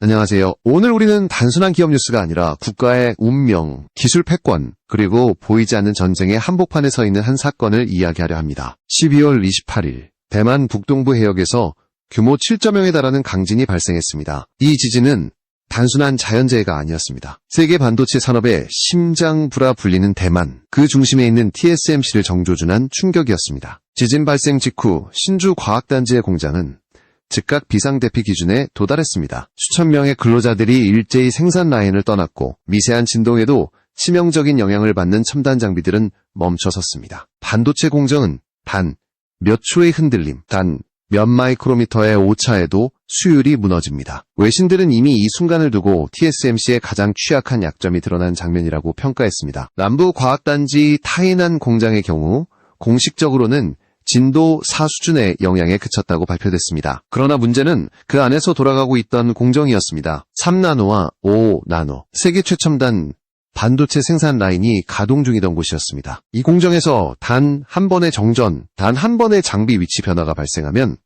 안녕하세요. 오늘 우리는 단순한 기업 뉴스가 아니라 국가의 운명, 기술 패권, 그리고 보이지 않는 전쟁의 한복판에 서 있는 한 사건을 이야기하려 합니다. 12월 28일, 대만 북동부 해역에서 규모 7.0에 달하는 강진이 발생했습니다. 이 지진은 단순한 자연재해가 아니었습니다. 세계 반도체 산업의 심장부라 불리는 대만, 그 중심에 있는 TSMC를 정조준한 충격이었습니다. 지진 발생 직후 신주 과학단지의 공장은 즉각 비상대피 기준에 도달했습니다. 수천 명의 근로자들이 일제히 생산 라인을 떠났고 미세한 진동에도 치명적인 영향을 받는 첨단 장비들은 멈춰섰습니다. 반도체 공정은 단 몇 초의 흔들림, 단 몇 마이크로미터의 오차에도 수율이 무너집니다. 외신들은 이미 이 순간을 두고 TSMC의 가장 취약한 약점이 드러난 장면이라고 평가했습니다. 남부 과학단지 타이난 공장의 경우 공식적으로는 진도 4 수준의 영향에 그쳤다고 발표됐습니다. 그러나 문제는 그 안에서 돌아가고 있던 공정이었습니다. 3나노와 5나노, 세계 최첨단 반도체 생산 라인이 가동 중이던 곳이었습니다. 이 공정에서 단 한 번의 정전, 단 한 번의 장비 위치 변화가 발생하면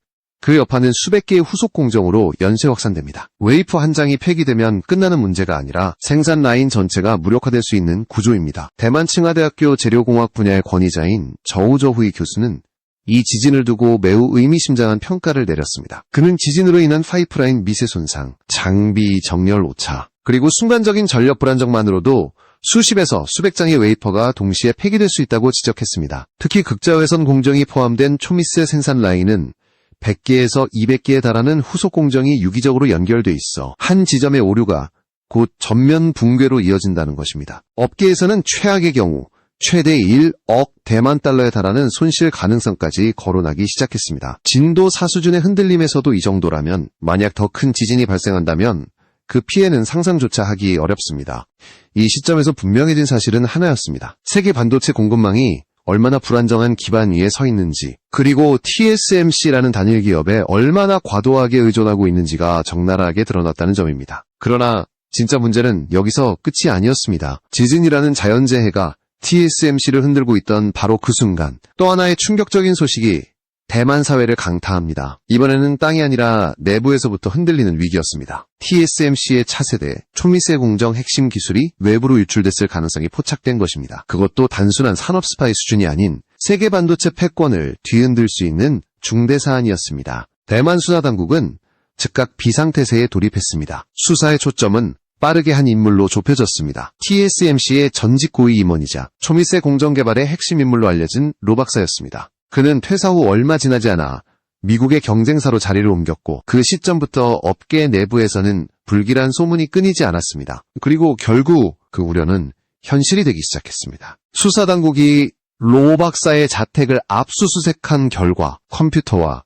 그 여파는 수백 개의 후속 공정으로 연쇄 확산됩니다. 웨이프 한 장이 폐기되면 끝나는 문제가 아니라 생산 라인 전체가 무력화될 수 있는 구조입니다. 대만 칭화대학교 재료공학 분야의 권위자인 저우저 후이 교수는 이 지진을 두고 매우 의미심장한 평가를 내렸습니다. 그는 지진으로 인한 파이프라인 미세 손상, 장비 정렬 오차, 그리고 순간적인 전력 불안정만으로도 수십에서 수백 장의 웨이퍼가 동시에 폐기될 수 있다고 지적했습니다. 특히 극자외선 공정이 포함된 초미세 생산 라인은 100개에서 200개에 달하는 후속 공정이 유기적으로 연결돼 있어 한 지점의 오류가 곧 전면 붕괴로 이어진다는 것입니다. 업계에서는 최악의 경우 최대 1억 대만 달러에 달하는 손실 가능성까지 거론하기 시작했습니다. 진도 4 수준의 흔들림에서도 이 정도라면 만약 더 큰 지진이 발생한다면 그 피해는 상상조차 하기 어렵습니다. 이 시점에서 분명해진 사실은 하나였습니다. 세계 반도체 공급망이 얼마나 불안정한 기반 위에 서 있는지, 그리고 TSMC라는 단일 기업에 얼마나 과도하게 의존하고 있는지가 적나라하게 드러났다는 점입니다. 그러나 진짜 문제는 여기서 끝이 아니었습니다. 지진이라는 자연재해가 TSMC를 흔들고 있던 바로 그 순간 또 하나의 충격적인 소식이 대만 사회를 강타합니다. 이번에는 땅이 아니라 내부에서부터 흔들리는 위기였습니다. TSMC의 차세대 초미세 공정 핵심 기술이 외부로 유출됐을 가능성이 포착된 것입니다. 그것도 단순한 산업 스파이 수준이 아닌 세계 반도체 패권을 뒤흔들 수 있는 중대 사안이었습니다. 대만 수사 당국은 즉각 비상태세에 돌입했습니다. 수사의 초점은 빠르게 한 인물로 좁혀졌습니다. TSMC의 전직 고위 임원이자 초미세 공정 개발의 핵심 인물로 알려진 로 박사였습니다. 그는 퇴사 후 얼마 지나지 않아 미국의 경쟁사로 자리를 옮겼고 그 시점부터 업계 내부에서는 불길한 소문이 끊이지 않았습니다. 그리고 결국 그 우려는 현실이 되기 시작했습니다. 수사당국이 로 박사의 자택을 압수수색한 결과 컴퓨터와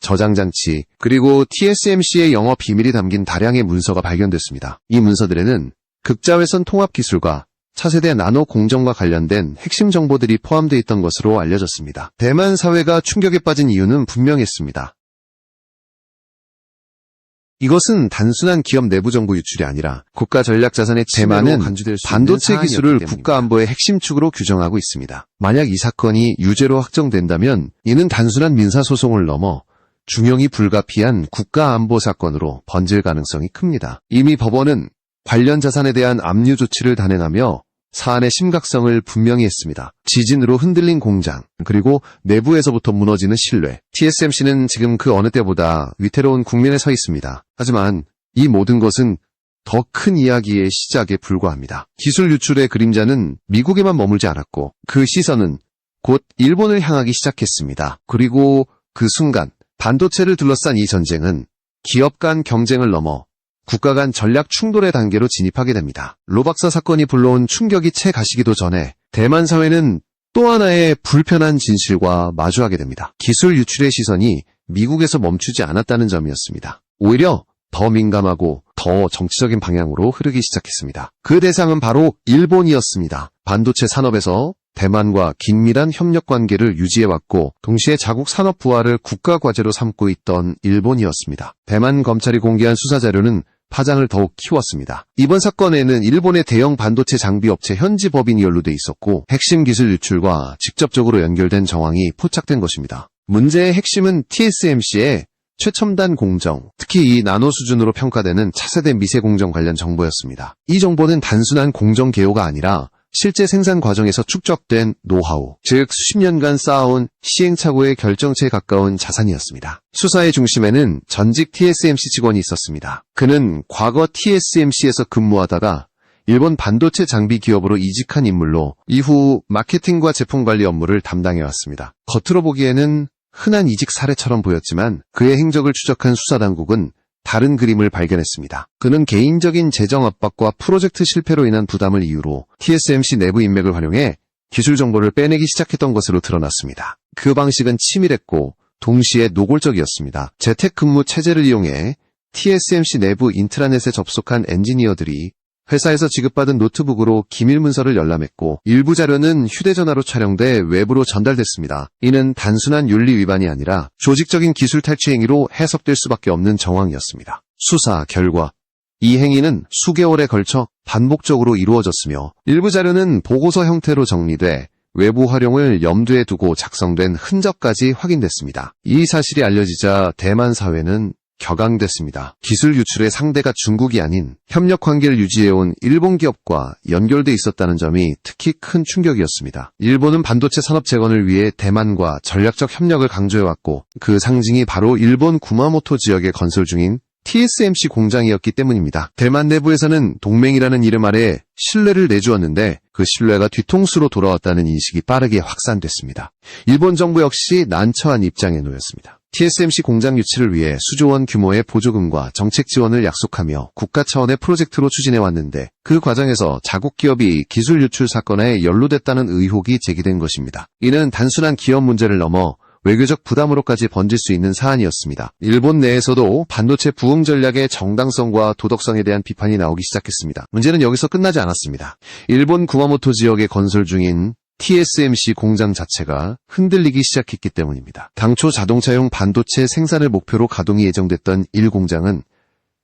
저장장치, 그리고 TSMC의 영업 비밀이 담긴 다량의 문서가 발견됐습니다. 이 문서들에는 극자외선 통합 기술과 차세대 나노 공정과 관련된 핵심 정보들이 포함되어 있던 것으로 알려졌습니다. 대만 사회가 충격에 빠진 이유는 분명했습니다. 이것은 단순한 기업 내부 정보 유출이 아니라 국가 전략 자산의 대만은 반도체 기술을 국가 안보의 핵심 축으로 규정하고 있습니다. 만약 이 사건이 유죄로 확정된다면 이는 단순한 민사 소송을 넘어 중형이 불가피한 국가 안보 사건으로 번질 가능성이 큽니다. 이미 법원은 관련 자산에 대한 압류 조치를 단행하며 사안의 심각성을 분명히 했습니다. 지진으로 흔들린 공장, 그리고 내부에서부터 무너지는 신뢰. TSMC는 지금 그 어느 때보다 위태로운 국면에 서 있습니다. 하지만 이 모든 것은 더 큰 이야기의 시작에 불과합니다. 기술 유출의 그림자는 미국에만 머물지 않았고 그 시선은 곧 일본을 향하기 시작했습니다. 그리고 그 순간 반도체를 둘러싼 이 전쟁은 기업 간 경쟁을 넘어 국가 간 전략 충돌의 단계로 진입하게 됩니다. 로박사 사건이 불러온 충격이 채 가시기도 전에 대만 사회는 또 하나의 불편한 진실과 마주하게 됩니다. 기술 유출의 시선이 미국에서 멈추지 않았다는 점이었습니다. 오히려 더 민감하고 더 정치적인 방향으로 흐르기 시작했습니다. 그 대상은 바로 일본이었습니다. 반도체 산업에서 대만과 긴밀한 협력 관계를 유지해왔고 동시에 자국 산업 부활을 국가 과제로 삼고 있던 일본이었습니다. 대만 검찰이 공개한 수사 자료는 파장을 더욱 키웠습니다. 이번 사건에는 일본의 대형 반도체 장비 업체 현지 법인이 연루돼 있었고 핵심 기술 유출과 직접적으로 연결된 정황이 포착된 것입니다. 문제의 핵심은 TSMC의 최첨단 공정, 특히 이 나노 수준으로 평가되는 차세대 미세 공정 관련 정보였습니다. 이 정보는 단순한 공정 개요가 아니라 실제 생산 과정에서 축적된 노하우, 즉 수십 년간 쌓아온 시행착오의 결정체에 가까운 자산이었습니다. 수사의 중심에는 전직 TSMC 직원이 있었습니다. 그는 과거 TSMC에서 근무하다가 일본 반도체 장비 기업으로 이직한 인물로 이후 마케팅과 제품 관리 업무를 담당해왔습니다. 겉으로 보기에는 흔한 이직 사례처럼 보였지만 그의 행적을 추적한 수사당국은 다른 그림을 발견했습니다. 그는 개인적인 재정 압박과 프로젝트 실패로 인한 부담을 이유로 TSMC 내부 인맥을 활용해 기술 정보를 빼내기 시작했던 것으로 드러났습니다. 그 방식은 치밀했고 동시에 노골적이었습니다. 재택근무 체제를 이용해 TSMC 내부 인트라넷에 접속한 엔지니어들이 회사에서 지급받은 노트북으로 기밀 문서를 열람했고 일부 자료는 휴대전화로 촬영돼 외부로 전달됐습니다. 이는 단순한 윤리 위반이 아니라 조직적인 기술 탈취 행위로 해석될 수밖에 없는 정황이었습니다. 수사 결과 이 행위는 수개월에 걸쳐 반복적으로 이루어졌으며 일부 자료는 보고서 형태로 정리돼 외부 활용을 염두에 두고 작성된 흔적까지 확인됐습니다. 이 사실이 알려지자 대만 사회는 격앙됐습니다. 기술 유출의 상대가 중국이 아닌 협력 관계를 유지해온 일본 기업과 연결돼 있었다는 점이 특히 큰 충격이었습니다. 일본은 반도체 산업 재건을 위해 대만과 전략적 협력을 강조해왔고 그 상징이 바로 일본 구마모토 지역에 건설 중인 TSMC 공장이었기 때문입니다. 대만 내부에서는 동맹이라는 이름 아래 신뢰를 내주었는데 그 신뢰가 뒤통수로 돌아왔다는 인식이 빠르게 확산됐습니다. 일본 정부 역시 난처한 입장에 놓였습니다. TSMC 공장 유치를 위해 수조 원 규모의 보조금과 정책 지원을 약속하며 국가 차원의 프로젝트로 추진해 왔는데 그 과정에서 자국 기업이 기술 유출 사건에 연루됐다는 의혹이 제기된 것입니다. 이는 단순한 기업 문제를 넘어 외교적 부담으로까지 번질 수 있는 사안이었습니다. 일본 내에서도 반도체 부흥 전략의 정당성과 도덕성에 대한 비판이 나오기 시작했습니다. 문제는 여기서 끝나지 않았습니다. 일본 구마모토 지역에 건설 중인 TSMC 공장 자체가 흔들리기 시작했기 때문입니다. 당초 자동차용 반도체 생산을 목표로 가동이 예정됐던 1공장은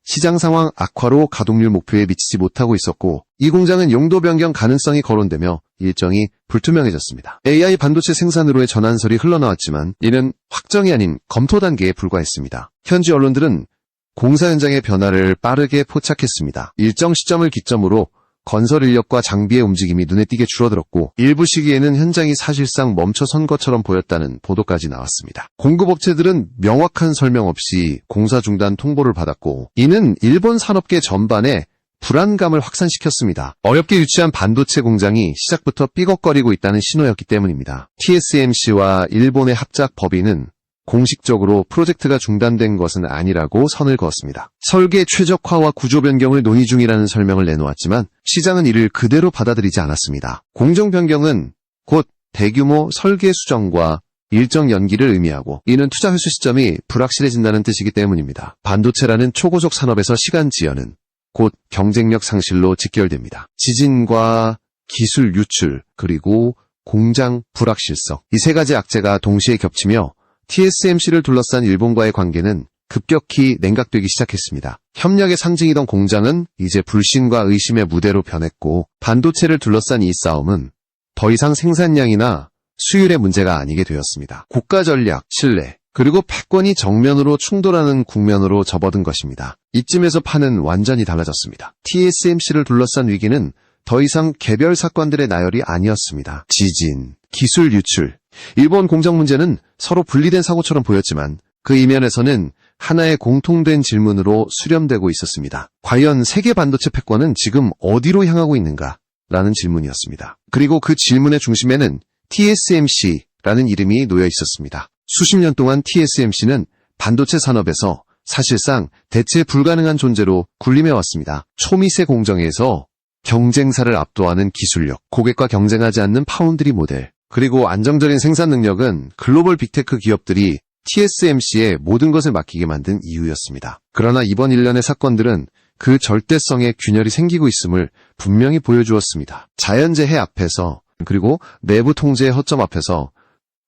시장 상황 악화로 가동률 목표에 미치지 못하고 있었고 이 공장은 용도 변경 가능성이 거론되며 일정이 불투명해졌습니다. AI 반도체 생산으로의 전환설이 흘러나왔지만 이는 확정이 아닌 검토 단계에 불과했습니다. 현지 언론들은 공사 현장의 변화를 빠르게 포착했습니다. 일정 시점을 기점으로 건설 인력과 장비의 움직임이 눈에 띄게 줄어들었고 일부 시기에는 현장이 사실상 멈춰선 것처럼 보였다는 보도까지 나왔습니다. 공급업체들은 명확한 설명 없이 공사 중단 통보를 받았고 이는 일본 산업계 전반에 불안감을 확산시켰습니다. 어렵게 유치한 반도체 공장이 시작부터 삐걱거리고 있다는 신호였기 때문입니다. TSMC와 일본의 합작 법인은 공식적으로 프로젝트가 중단된 것은 아니라고 선을 그었습니다. 설계 최적화와 구조 변경을 논의 중이라는 설명을 내놓았지만 시장은 이를 그대로 받아들이지 않았습니다. 공정 변경은 곧 대규모 설계 수정과 일정 연기를 의미하고 이는 투자 회수 시점이 불확실해진다는 뜻이기 때문입니다. 반도체라는 초고속 산업에서 시간 지연은 곧 경쟁력 상실로 직결됩니다. 지진과 기술 유출 그리고 공장 불확실성 이 세 가지 악재가 동시에 겹치며 TSMC를 둘러싼 일본과의 관계는 급격히 냉각되기 시작했습니다. 협력의 상징이던 공장은 이제 불신과 의심의 무대로 변했고 반도체를 둘러싼 이 싸움은 더 이상 생산량이나 수율의 문제가 아니게 되었습니다. 국가 전략, 신뢰, 그리고 패권이 정면으로 충돌하는 국면으로 접어든 것입니다. 이쯤에서 판은 완전히 달라졌습니다. TSMC를 둘러싼 위기는 더 이상 개별 사건들의 나열이 아니었습니다. 지진, 기술 유출, 일본 공정 문제는 서로 분리된 사고처럼 보였지만 그 이면에서는 하나의 공통된 질문으로 수렴되고 있었습니다. 과연 세계 반도체 패권은 지금 어디로 향하고 있는가? 라는 질문이었습니다. 그리고 그 질문의 중심에는 TSMC라는 이름이 놓여 있었습니다. 수십 년 동안 TSMC는 반도체 산업에서 사실상 대체 불가능한 존재로 군림해 왔습니다. 초미세 공정에서 경쟁사를 압도하는 기술력, 고객과 경쟁하지 않는 파운드리 모델, 그리고 안정적인 생산 능력은 글로벌 빅테크 기업들이 TSMC에 모든 것을 맡기게 만든 이유였습니다. 그러나 이번 일련의 사건들은 그 절대성에 균열이 생기고 있음을 분명히 보여주었습니다. 자연재해 앞에서 그리고 내부 통제의 허점 앞에서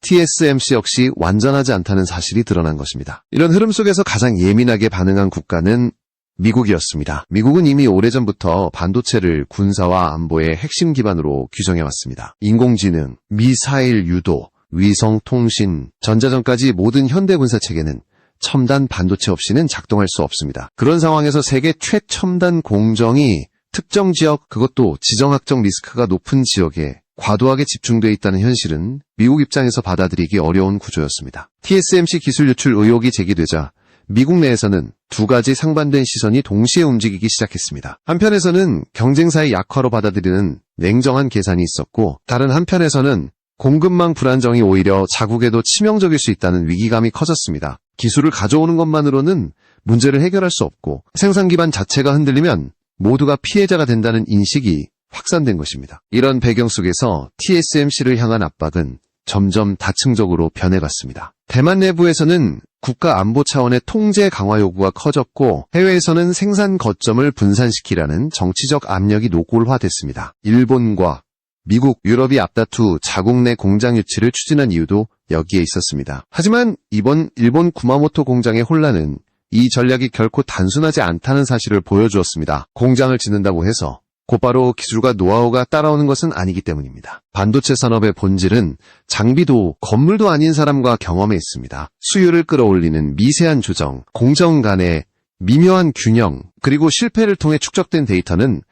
TSMC 역시 완전하지 않다는 사실이 드러난 것입니다. 이런 흐름 속에서 가장 예민하게 반응한 국가는 미국이었습니다. 미국은 이미 오래전부터 반도체를 군사와 안보의 핵심 기반으로 규정해왔습니다. 인공지능, 미사일 유도, 위성 통신, 전자전까지 모든 현대 군사 체계는 첨단 반도체 없이는 작동할 수 없습니다. 그런 상황에서 세계 최첨단 공정이 특정 지역, 그것도 지정학적 리스크가 높은 지역에 과도하게 집중돼 있다는 현실은 미국 입장에서 받아들이기 어려운 구조였습니다. TSMC 기술 유출 의혹이 제기되자 미국 내에서는 두 가지 상반된 시선이 동시에 움직이기 시작했습니다. 한편에서는 경쟁사의 약화로 받아들이는 냉정한 계산이 있었고, 다른 한편에서는 공급망 불안정이 오히려 자국에도 치명적일 수 있다는 위기감이 커졌습니다. 기술을 가져오는 것만으로는 문제를 해결할 수 없고, 생산 기반 자체가 흔들리면 모두가 피해자가 된다는 인식이 확산된 것입니다. 이런 배경 속에서 TSMC를 향한 압박은 점점 다층적으로 변해갔습니다. 대만 내부에서는 국가 안보 차원의 통제 강화 요구가 커졌고 해외에서는 생산 거점을 분산시키라는 정치적 압력이 노골화됐습니다. 일본과 미국, 유럽이 앞다투 자국 내 공장 유치를 추진한 이유도 여기에 있었습니다. 하지만 이번 일본 구마모토 공장의 혼란은 이 전략이 결코 단순하지 않다는 사실을 보여주었습니다. 공장을 짓는다고 해서 곧바로 기술과 노하우가 따라오는 것은 아니기 때문입니다. 반도체 산업의 본질은 장비도 건물도 아닌 사람과 경험에 있습니다. 수요를 끌어올리는 미세한 조정, 공정 간의 미묘한 균형, 그리고 실패를 통해 축적된 데이터는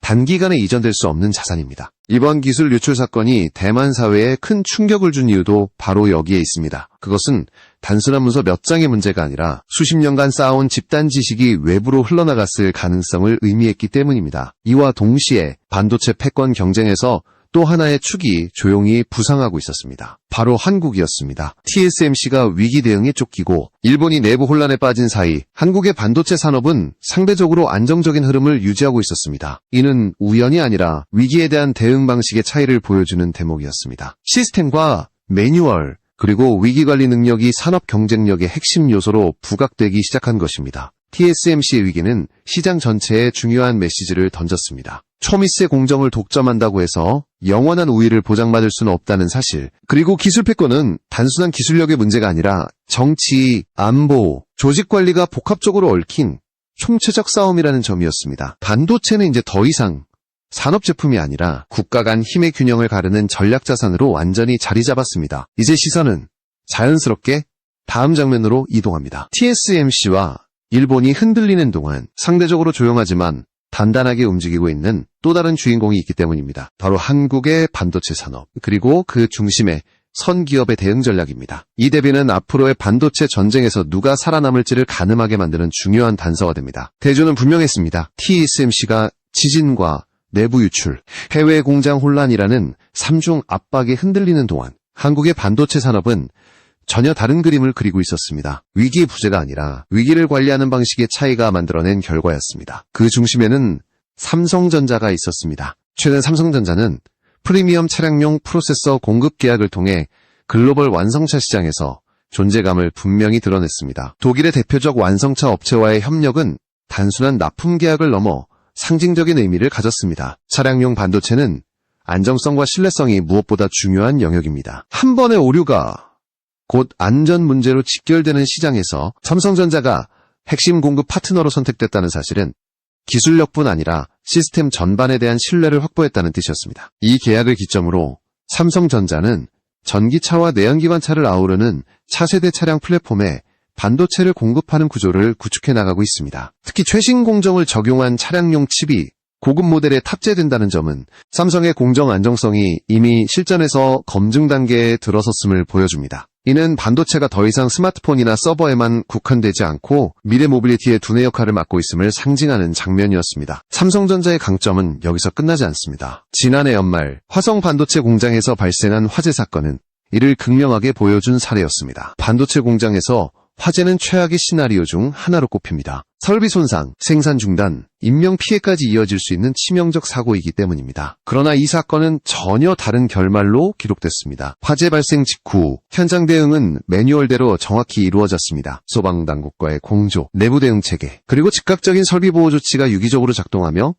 단기간에 이전될 수 없는 자산입니다. 이번 기술 유출 사건이 대만 사회에 큰 충격을 준 이유도 바로 여기에 있습니다. 그것은 단순한 문서 몇 장의 문제가 아니라 수십 년간 쌓아온 집단 지식이 외부로 흘러나갔을 가능성을 의미했기 때문입니다. 이와 동시에 반도체 패권 경쟁에서 또 하나의 축이 조용히 부상하고 있었습니다. 바로 한국이었습니다. TSMC가 위기 대응에 쫓기고 일본이 내부 혼란에 빠진 사이 한국의 반도체 산업은 상대적으로 안정적인 흐름을 유지하고 있었습니다. 이는 우연이 아니라 위기에 대한 대응 방식의 차이를 보여주는 대목이었습니다. 시스템과 매뉴얼, 그리고 위기관리 능력이 산업 경쟁력의 핵심 요소로 부각되기 시작한 것입니다. TSMC의 위기는 시장 전체에 중요한 메시지를 던졌습니다. 초미세 공정을 독점한다고 해서 영원한 우위를 보장받을 수는 없다는 사실, 그리고 기술 패권은 단순한 기술력의 문제가 아니라 정치, 안보, 조직 관리가 복합적으로 얽힌 총체적 싸움이라는 점이었습니다. 반도체는 이제 더 이상 산업 제품이 아니라 국가 간 힘의 균형을 가르는 전략 자산으로 완전히 자리 잡았습니다. 이제 시선은 자연스럽게 다음 장면으로 이동합니다. TSMC와 일본이 흔들리는 동안 상대적으로 조용하지만 단단하게 움직이고 있는 또 다른 주인공이 있기 때문입니다. 바로 한국의 반도체 산업, 그리고 그 중심에 선기업의 대응 전략입니다. 이 대비는 앞으로의 반도체 전쟁에서 누가 살아남을지를 가늠하게 만드는 중요한 단서가 됩니다. 대조는 분명했습니다. TSMC가 지진과 내부 유출, 해외 공장 혼란이라는 삼중 압박에 흔들리는 동안 한국의 반도체 산업은 전혀 다른 그림을 그리고 있었습니다. 위기의 부재가 아니라 위기를 관리하는 방식의 차이가 만들어낸 결과였습니다. 그 중심에는 삼성전자가 있었습니다. 최근 삼성전자는 프리미엄 차량용 프로세서 공급 계약을 통해 글로벌 완성차 시장에서 존재감을 분명히 드러냈습니다. 독일의 대표적 완성차 업체와의 협력은 단순한 납품 계약을 넘어 상징적인 의미를 가졌습니다. 차량용 반도체는 안정성과 신뢰성이 무엇보다 중요한 영역입니다. 한 번의 오류가 곧 안전 문제로 직결되는 시장에서 삼성전자가 핵심 공급 파트너로 선택됐다는 사실은 기술력뿐 아니라 시스템 전반에 대한 신뢰를 확보했다는 뜻이었습니다. 이 계약을 기점으로 삼성전자는 전기차와 내연기관차를 아우르는 차세대 차량 플랫폼에 반도체를 공급하는 구조를 구축해 나가고 있습니다. 특히 최신 공정을 적용한 차량용 칩이 고급 모델에 탑재된다는 점은 삼성의 공정 안정성이 이미 실전에서 검증 단계에 들어섰음을 보여줍니다. 이는 반도체가 더 이상 스마트폰이나 서버에만 국한되지 않고 미래 모빌리티의 두뇌 역할을 맡고 있음을 상징하는 장면이었습니다. 삼성전자의 강점은 여기서 끝나지 않습니다. 지난해 연말 화성 반도체 공장에서 발생한 화재 사건은 이를 극명하게 보여준 사례였습니다. 반도체 공장에서 화재는 최악의 시나리오 중 하나로 꼽힙니다. 설비 손상, 생산 중단, 인명 피해까지 이어질 수 있는 치명적 사고이기 때문입니다. 그러나 이 사건은 전혀 다른 결말로 기록됐습니다. 화재 발생 직후 현장 대응은 매뉴얼대로 정확히 이루어졌습니다. 소방당국과의 공조, 내부 대응 체계, 그리고 즉각적인 설비 보호 조치가 유기적으로 작동하며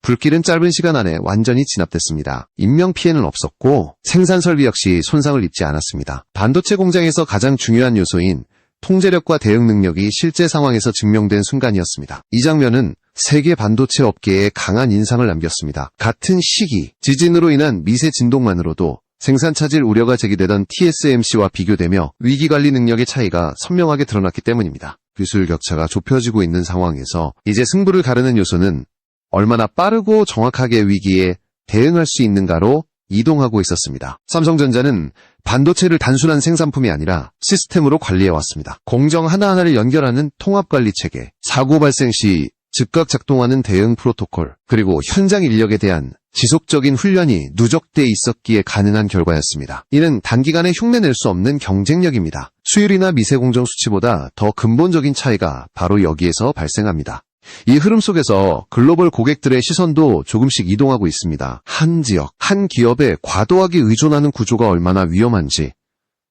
불길은 짧은 시간 안에 완전히 진압됐습니다. 인명 피해는 없었고 생산 설비 역시 손상을 입지 않았습니다. 반도체 공장에서 가장 중요한 요소인 통제력과 대응 능력이 실제 상황에서 증명된 순간이었습니다. 이 장면은 세계 반도체 업계에 강한 인상을 남겼습니다. 같은 시기, 지진으로 인한 미세 진동만으로도 생산 차질 우려가 제기되던 TSMC와 비교되며 위기관리 능력의 차이가 선명하게 드러났기 때문입니다. 기술 격차가 좁혀지고 있는 상황에서 이제 승부를 가르는 요소는 얼마나 빠르고 정확하게 위기에 대응할 수 있는가로 이동하고 있었습니다. 삼성전자는 반도체를 단순한 생산품이 아니라 시스템으로 관리해왔습니다. 공정 하나하나를 연결하는 통합관리 체계, 사고 발생 시 즉각 작동하는 대응 프로토콜, 그리고 현장 인력에 대한 지속적인 훈련이 누적돼 있었기에 가능한 결과였습니다. 이는 단기간에 흉내낼 수 없는 경쟁력입니다. 수율이나 미세공정 수치보다 더 근본적인 차이가 바로 여기에서 발생합니다. 이 흐름 속에서 글로벌 고객들의 시선도 조금씩 이동하고 있습니다. 한 지역, 한 기업에 과도하게 의존하는 구조가 얼마나 위험한지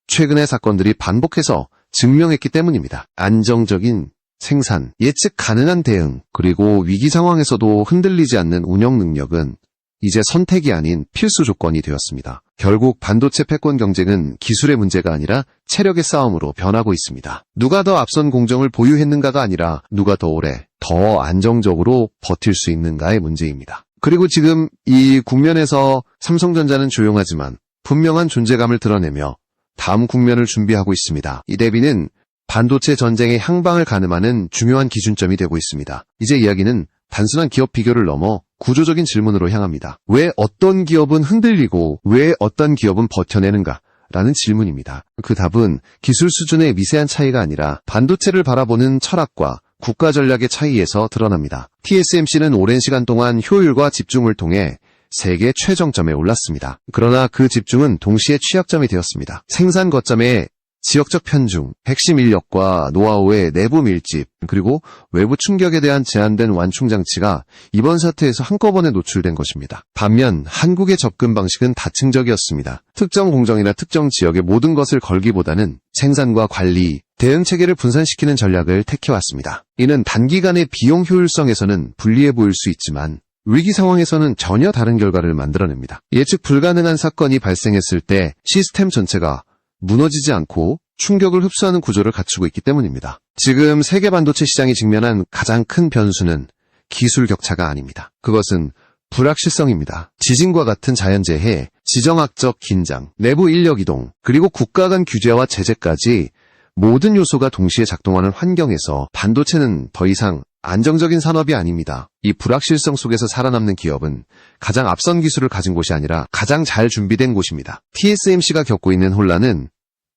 최근의 사건들이 반복해서 증명했기 때문입니다. 안정적인 생산, 예측 가능한 대응, 그리고 위기 상황에서도 흔들리지 않는 운영 능력은 이제 선택이 아닌 필수 조건이 되었습니다. 결국 반도체 패권 경쟁은 기술의 문제가 아니라 체력의 싸움으로 변하고 있습니다. 누가 더 앞선 공정을 보유했는가가 아니라 누가 더 오래, 더 안정적으로 버틸 수 있는가의 문제입니다. 그리고 지금 이 국면에서 삼성전자는 조용하지만 분명한 존재감을 드러내며 다음 국면을 준비하고 있습니다. 이 대비는 반도체 전쟁의 향방을 가늠하는 중요한 기준점이 되고 있습니다. 이제 이야기는 단순한 기업 비교를 넘어 구조적인 질문으로 향합니다. 왜 어떤 기업은 흔들리고 왜 어떤 기업은 버텨내는가? 라는 질문입니다. 그 답은 기술 수준의 미세한 차이가 아니라 반도체를 바라보는 철학과 국가 전략의 차이에서 드러납니다. TSMC는 오랜 시간 동안 효율과 집중을 통해 세계 최정점에 올랐습니다. 그러나 그 집중은 동시에 취약점이 되었습니다. 생산 거점의 지역적 편중, 핵심 인력과 노하우의 내부 밀집, 그리고 외부 충격에 대한 제한된 완충 장치가 이번 사태에서 한꺼번에 노출된 것입니다. 반면 한국의 접근 방식은 다층적이었습니다. 특정 공정이나 특정 지역의 모든 것을 걸기보다는 생산과 관리, 대응 체계를 분산시키는 전략을 택해왔습니다. 이는 단기간의 비용 효율성에서는 불리해 보일 수 있지만 위기 상황에서는 전혀 다른 결과를 만들어냅니다. 예측 불가능한 사건이 발생했을 때 시스템 전체가 무너지지 않고 충격을 흡수하는 구조를 갖추고 있기 때문입니다. 지금 세계 반도체 시장이 직면한 가장 큰 변수는 기술 격차가 아닙니다. 그것은 불확실성입니다. 지진과 같은 자연재해, 지정학적 긴장, 내부 인력 이동, 그리고 국가 간 규제와 제재까지 모든 요소가 동시에 작동하는 환경에서 반도체는 더 이상 안정적인 산업이 아닙니다. 이 불확실성 속에서 살아남는 기업은 가장 앞선 기술을 가진 곳이 아니라 가장 잘 준비된 곳입니다. TSMC가 겪고 있는 혼란은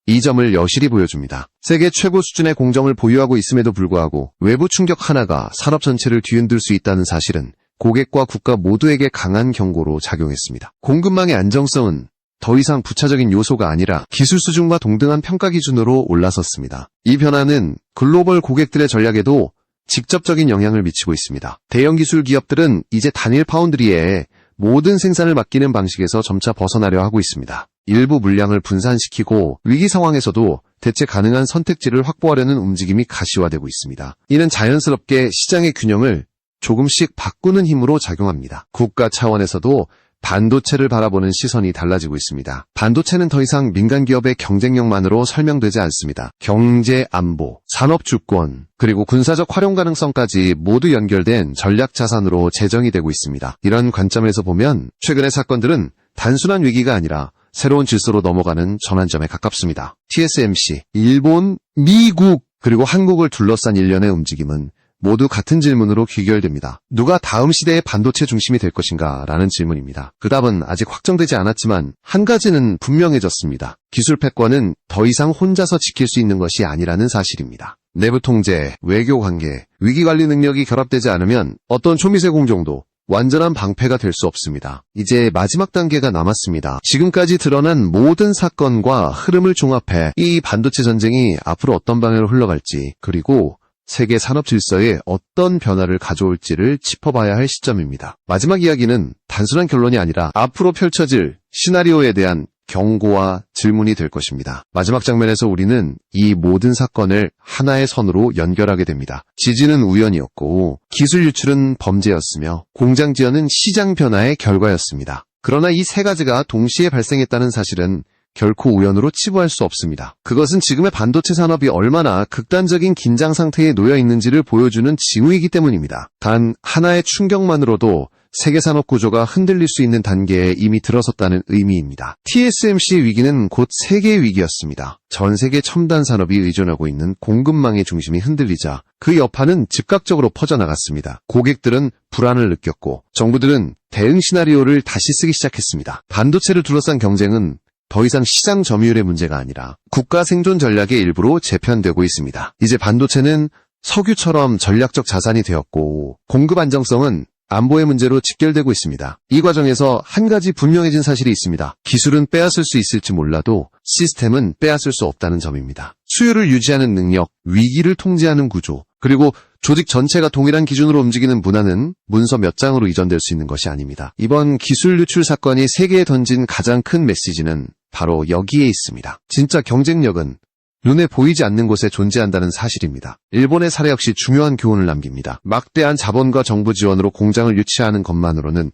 이 점을 여실히 보여줍니다. 세계 최고 수준의 공정을 보유하고 있음에도 불구하고 외부 충격 하나가 산업 전체를 뒤흔들 수 있다는 사실은 고객과 국가 모두에게 강한 경고로 작용했습니다. 공급망의 안정성은 더 이상 부차적인 요소가 아니라 기술 수준과 동등한 평가 기준으로 올라섰습니다. 이 변화는 글로벌 고객들의 전략에도 직접적인 영향을 미치고 있습니다. 대형 기술 기업들은 이제 단일 파운드리에 모든 생산을 맡기는 방식에서 점차 벗어나려 하고 있습니다. 일부 물량을 분산시키고 위기 상황에서도 대체 가능한 선택지를 확보하려는 움직임이 가시화되고 있습니다. 이는 자연스럽게 시장의 균형을 조금씩 바꾸는 힘으로 작용합니다. 국가 차원에서도 반도체를 바라보는 시선이 달라지고 있습니다. 반도체는 더 이상 민간 기업의 경쟁력만으로 설명되지 않습니다. 경제 안보, 산업 주권, 그리고 군사적 활용 가능성까지 모두 연결된 전략 자산으로 재정이 되고 있습니다. 이런 관점에서 보면 최근의 사건들은 단순한 위기가 아니라 새로운 질서로 넘어가는 전환점에 가깝습니다. TSMC, 일본, 미국, 그리고 한국을 둘러싼 일련의 움직임은 모두 같은 질문으로 귀결됩니다. 누가 다음 시대의 반도체 중심이 될 것인가? 라는 질문입니다. 그 답은 아직 확정되지 않았지만 한 가지는 분명해졌습니다. 기술 패권은 더 이상 혼자서 지킬 수 있는 것이 아니라는 사실입니다. 내부 통제, 외교 관계, 위기 관리 능력이 결합되지 않으면 어떤 초미세 공정도 완전한 방패가 될 수 없습니다. 이제 마지막 단계가 남았습니다. 지금까지 드러난 모든 사건과 흐름을 종합해 이 반도체 전쟁이 앞으로 어떤 방향으로 흘러갈지 그리고 세계 산업 질서에 어떤 변화를 가져올지를 짚어봐야 할 시점입니다. 마지막 이야기는 단순한 결론이 아니라 앞으로 펼쳐질 시나리오에 대한 경고와 질문이 될 것입니다. 마지막 장면에서 우리는 이 모든 사건을 하나의 선으로 연결하게 됩니다. 지진은 우연이었고 기술 유출은 범죄였으며 공장 지연은 시장 변화의 결과였습니다. 그러나 이 세 가지가 동시에 발생했다는 사실은 결코 우연으로 치부할 수 없습니다. 그것은 지금의 반도체 산업이 얼마나 극단적인 긴장 상태에 놓여 있는지를 보여주는 징후이기 때문입니다. 단 하나의 충격만으로도 세계 산업 구조가 흔들릴 수 있는 단계에 이미 들어섰다는 의미입니다. TSMC 위기는 곧 세계 위기였습니다. 전 세계 첨단 산업이 의존하고 있는 공급망의 중심이 흔들리자 그 여파는 즉각적으로 퍼져나갔습니다. 고객들은 불안을 느꼈고 정부들은 대응 시나리오를 다시 쓰기 시작했습니다. 반도체를 둘러싼 경쟁은 더 이상 시장 점유율의 문제가 아니라 국가 생존 전략의 일부로 재편되고 있습니다. 이제 반도체는 석유처럼 전략적 자산이 되었고 공급 안정성은 안보의 문제로 직결되고 있습니다. 이 과정에서 한 가지 분명해진 사실이 있습니다. 기술은 빼앗을 수 있을지 몰라도 시스템은 빼앗을 수 없다는 점입니다. 수요를 유지하는 능력, 위기를 통제하는 구조, 그리고 조직 전체가 동일한 기준으로 움직이는 문화는 문서 몇 장으로 이전될 수 있는 것이 아닙니다. 이번 기술 유출 사건이 세계에 던진 가장 큰 메시지는 바로 여기에 있습니다. 진짜 경쟁력은 눈에 보이지 않는 곳에 존재한다는 사실입니다. 일본의 사례 역시 중요한 교훈을 남깁니다. 막대한 자본과 정부 지원으로 공장을 유치하는 것만으로는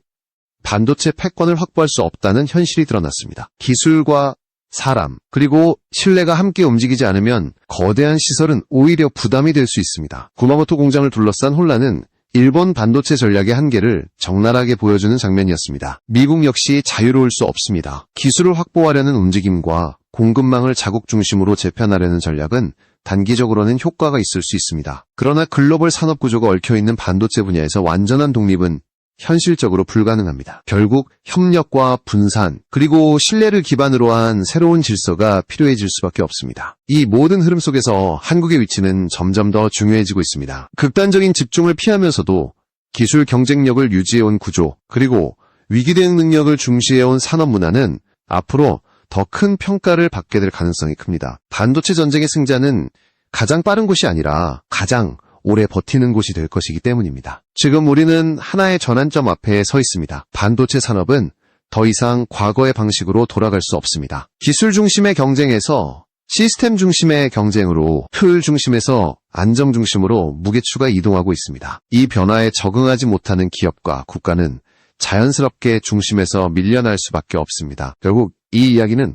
반도체 패권을 확보할 수 없다는 현실이 드러났습니다. 기술과 사람, 그리고 신뢰가 함께 움직이지 않으면 거대한 시설은 오히려 부담이 될 수 있습니다. 구마모토 공장을 둘러싼 혼란은 일본 반도체 전략의 한계를 적나라하게 보여주는 장면이었습니다. 미국 역시 자유로울 수 없습니다. 기술을 확보하려는 움직임과 공급망을 자국 중심으로 재편하려는 전략은 단기적으로는 효과가 있을 수 있습니다. 그러나 글로벌 산업 구조가 얽혀있는 반도체 분야에서 완전한 독립은 현실적으로 불가능합니다. 결국 협력과 분산, 그리고 신뢰를 기반으로 한 새로운 질서가 필요해질 수밖에 없습니다. 이 모든 흐름 속에서 한국의 위치는 점점 더 중요해지고 있습니다. 극단적인 집중을 피하면서도 기술 경쟁력을 유지해온 구조, 그리고 위기 대응 능력을 중시해온 산업 문화는 앞으로 더 큰 평가를 받게 될 가능성이 큽니다. 반도체 전쟁의 승자는 가장 빠른 곳이 아니라 가장 오래 버티는 곳이 될 것이기 때문입니다. 지금 우리는 하나의 전환점 앞에 서 있습니다. 반도체 산업은 더 이상 과거의 방식으로 돌아갈 수 없습니다. 기술 중심의 경쟁에서 시스템 중심의 경쟁으로 효율 중심에서 안정 중심으로 무게추가 이동하고 있습니다. 이 변화에 적응하지 못하는 기업과 국가는 자연스럽게 중심에서 밀려날 수밖에 없습니다. 결국 이 이야기는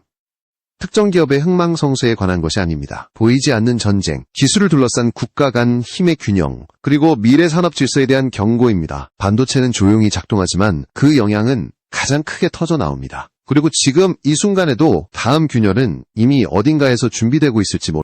특정 기업의 흥망성쇠에 관한 것이 아닙니다. 보이지 않는 전쟁, 기술을 둘러싼 국가 간 힘의 균형, 그리고 미래 산업 질서에 대한 경고입니다. 반도체는 조용히 작동하지만 그 영향은 가장 크게 터져 나옵니다. 그리고 지금 이 순간에도 다음 균열은 이미 어딘가에서 준비되고 있을지 모릅니다.